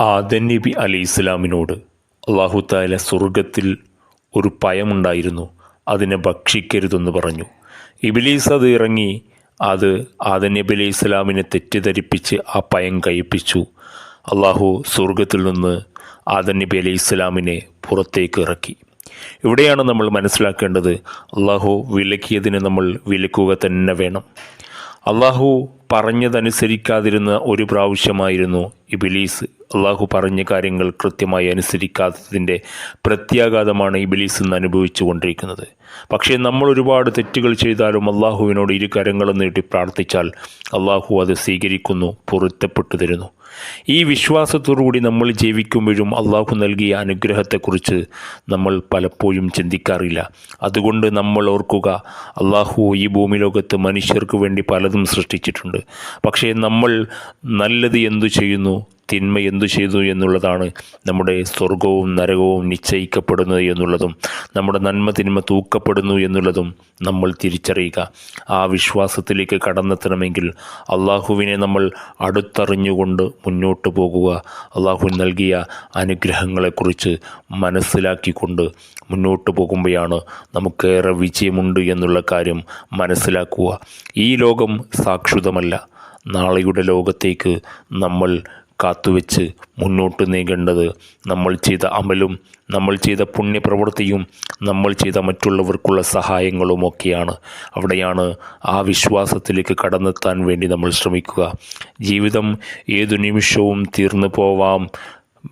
ആദൻ നബി അലി ഇസ്ലാമിനോട് അള്ളാഹു താല സ്വർഗത്തിൽ ഒരു പയമുണ്ടായിരുന്നു അതിനെ ഭക്ഷിക്കരുതെന്ന് പറഞ്ഞു. ഇബിലീസ് അത് ഇറങ്ങി അത് ആദൻ നബി അലി ഇസ്ലാമിനെ തെറ്റിദ്ധരിപ്പിച്ച് ആ പയം കഴിപ്പിച്ചു അള്ളാഹു സ്വർഗത്തിൽ നിന്ന് ആദൻ നബി അലി ഇസ്ലാമിനെ പുറത്തേക്ക് ഇറക്കി. ഇവിടെയാണ് നമ്മൾ മനസ്സിലാക്കേണ്ടത്. അള്ളാഹു വിലക്കിയതിനെ നമ്മൾ വിലക്കുക തന്നെ വേണം. അള്ളാഹു പറഞ്ഞതനുസരിക്കാതിരുന്ന ഒരു പ്രാവശ്യമായിരുന്നു ഇബിലീസ്. അള്ളാഹു പറഞ്ഞ കാര്യങ്ങൾ കൃത്യമായി അനുസരിക്കാത്തതിന്റെ പ്രത്യാഘാതമാണ് ഇബിലീസ് ഇന്ന് അനുഭവിച്ചു കൊണ്ടിരിക്കുന്നത്. പക്ഷേ നമ്മൾ ഒരുപാട് തെറ്റുകൾ ചെയ്താലും അള്ളാഹുവിനോട് ഇരു കരങ്ങളും നീട്ടി പ്രാർത്ഥിച്ചാൽ അള്ളാഹു അത് സ്വീകരിക്കുന്നു പൊരുത്തപ്പെട്ടു തരുന്നു. ഈ വിശ്വാസത്തോടുകൂടി നമ്മൾ ജീവിക്കുമ്പോഴും അള്ളാഹു നൽകിയ അനുഗ്രഹത്തെക്കുറിച്ച് നമ്മൾ പലപ്പോഴും ചിന്തിക്കാറില്ല. അതുകൊണ്ട് നമ്മൾ ഓർക്കുക അള്ളാഹു ഈ ഭൂമി ലോകത്ത് മനുഷ്യർക്ക് വേണ്ടി പലതും സൃഷ്ടിച്ചിട്ടുണ്ട്. പക്ഷേ നമ്മൾ നല്ലത് എന്തു ചെയ്യുന്നു? തിന്മ എന്തു ചെയ്തു എന്നുള്ളതാണ് നമ്മുടെ സ്വർഗവും നരകവും നിശ്ചയിക്കപ്പെടുന്നത് എന്നുള്ളതും നമ്മുടെ നന്മ തിന്മ തൂക്കപ്പെടുന്നു എന്നുള്ളതും നമ്മൾ തിരിച്ചറിയുക. ആ വിശ്വാസത്തിലേക്ക് കടന്നെത്തണമെങ്കിൽ അള്ളാഹുവിനെ നമ്മൾ അടുത്തറിഞ്ഞുകൊണ്ട് മുന്നോട്ട് പോകുക. അള്ളാഹു നൽകിയ അനുഗ്രഹങ്ങളെക്കുറിച്ച് മനസ്സിലാക്കിക്കൊണ്ട് മുന്നോട്ട് പോകുമ്പോഴാണ് നമുക്കേറെ വിജയമുണ്ട് എന്നുള്ള കാര്യം മനസ്സിലാക്കുക. ഈ ലോകം സാക്ഷുതമല്ല. നാളെയുടെ ലോകത്തേക്ക് നമ്മൾ കാത്തുവെച്ച് മുന്നോട്ട് നീങ്ങേണ്ടത് നമ്മൾ ചെയ്ത അമലും നമ്മൾ ചെയ്ത പുണ്യപ്രവൃത്തിയും നമ്മൾ ചെയ്ത മറ്റുള്ളവർക്കുള്ള സഹായങ്ങളുമൊക്കെയാണ് അവിടെയാണ് ആ വിശ്വാസത്തിലേക്ക് കടന്നെത്താൻ വേണ്ടി നമ്മൾ ശ്രമിക്കുക. ജീവിതം ഏതു നിമിഷവും തീർന്നു പോവാം.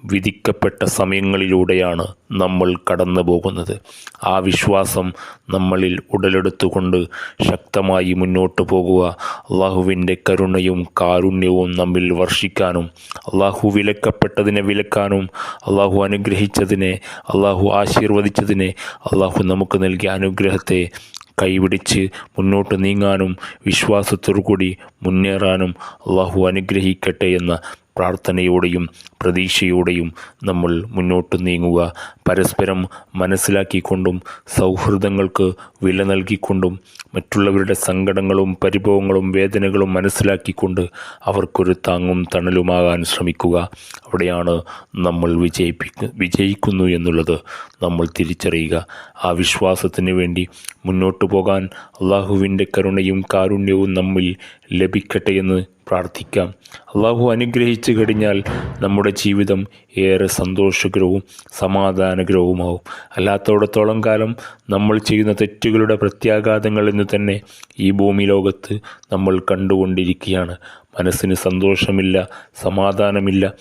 വിധിക്കപ്പെട്ട സമയങ്ങളിലൂടെയാണ് നമ്മൾ കടന്നു പോകുന്നത് ആ വിശ്വാസം നമ്മളിൽ ഉടലെടുത്തുകൊണ്ട് ശക്തമായി മുന്നോട്ട് പോകുക. അള്ളാഹുവിന്റെ കരുണയും കാരുണ്യവും നമ്മിൽ വർഷിക്കാനും അള്ളാഹു വിലക്കപ്പെട്ടതിനെ വിലക്കാനും അള്ളാഹു അനുഗ്രഹിച്ചതിനെ അള്ളാഹു ആശീർവദിച്ചതിനെ അള്ളാഹു നമുക്ക് നൽകിയ അനുഗ്രഹത്തെ കൈപിടിച്ച് മുന്നോട്ട് നീങ്ങാനും വിശ്വാസത്തോടു കൂടി മുന്നേറാനും അള്ളാഹു അനുഗ്രഹിക്കട്ടെ എന്ന പ്രാർത്ഥനയോടെയും പ്രതീക്ഷയോടെയും നമ്മൾ മുന്നോട്ട് നീങ്ങുക. പരസ്പരം മനസ്സിലാക്കിക്കൊണ്ടും സൗഹൃദങ്ങൾക്ക് വില നൽകിക്കൊണ്ടും മറ്റുള്ളവരുടെ സങ്കടങ്ങളും പരിഭവങ്ങളും വേദനകളും മനസ്സിലാക്കിക്കൊണ്ട് അവർക്കൊരു താങ്ങും തണലുമാകാൻ ശ്രമിക്കുക. അവിടെയാണ് നമ്മൾ വിജയിപ്പിക്ക വിജയിക്കുന്നു എന്നുള്ളത് നമ്മൾ തിരിച്ചറിയുക. ആ വിശ്വാസത്തിന് വേണ്ടി മുന്നോട്ട് പോകാൻ അള്ളാഹുവിന്റെ കരുണയും കാരുണ്യവും നമ്മിൽ ലഭിക്കട്ടെ എന്ന് പ്രാർത്ഥിക്കാം. അള്ളാഹു അനുഗ്രഹിച്ചു കഴിഞ്ഞാൽ നമ്മുടെ ജീവിതം ഏറെ സന്തോഷകരവും സമാധാനകരവുമാവും. അല്ലാത്തോടത്തോളം കാലം നമ്മൾ ചെയ്യുന്ന തെറ്റുകളുടെ പ്രത്യാഘാതങ്ങൾ എന്ന് തന്നെ ഈ ഭൂമി ലോകത്ത് നമ്മൾ കണ്ടുകൊണ്ടിരിക്കുകയാണ്. മനസ്സിന് സന്തോഷമില്ല സമാധാനമില്ല.